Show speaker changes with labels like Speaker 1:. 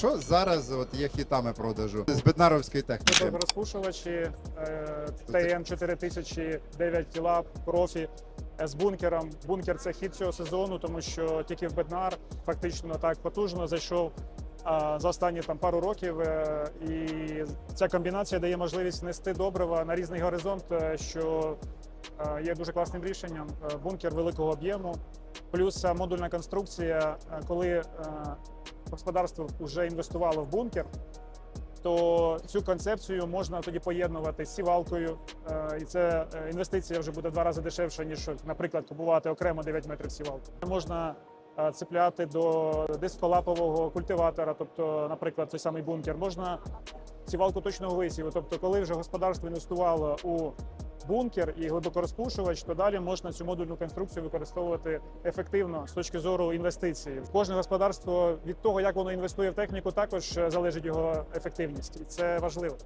Speaker 1: Що зараз от є хітами продажу з беднаровської техніки?
Speaker 2: Розпушувачі ТМ 4000, 9 кіла, профі з бункером. Бункер це хід цього сезону, тому що тільки в Беднар фактично так потужно зайшов за останні там пару років. е, І ця комбінація дає можливість нести добрива на різний горизонт, е, що е, є дуже класним рішенням. Бункер великого об'єму, плюс модульна конструкція, коли господарство вже інвестувало в бункер то цю концепцію можна тоді поєднувати з сівалкою, е, і це е, інвестиція вже буде два рази дешевша, ніж, наприклад, купувати окремо 9 метрів сівалку. Можна е, цепляти до дисколапового культиватора, тобто, наприклад, той самий бункер, можна сівалку точного висіву. Тобто, коли вже господарство інвестувало у бункер і глибокорозпушувач, то далі можна цю модульну конструкцію використовувати ефективно з точки зору інвестицій. Кожне господарство від того, як воно інвестує в техніку, також е, залежить його ефективність, і це важливо.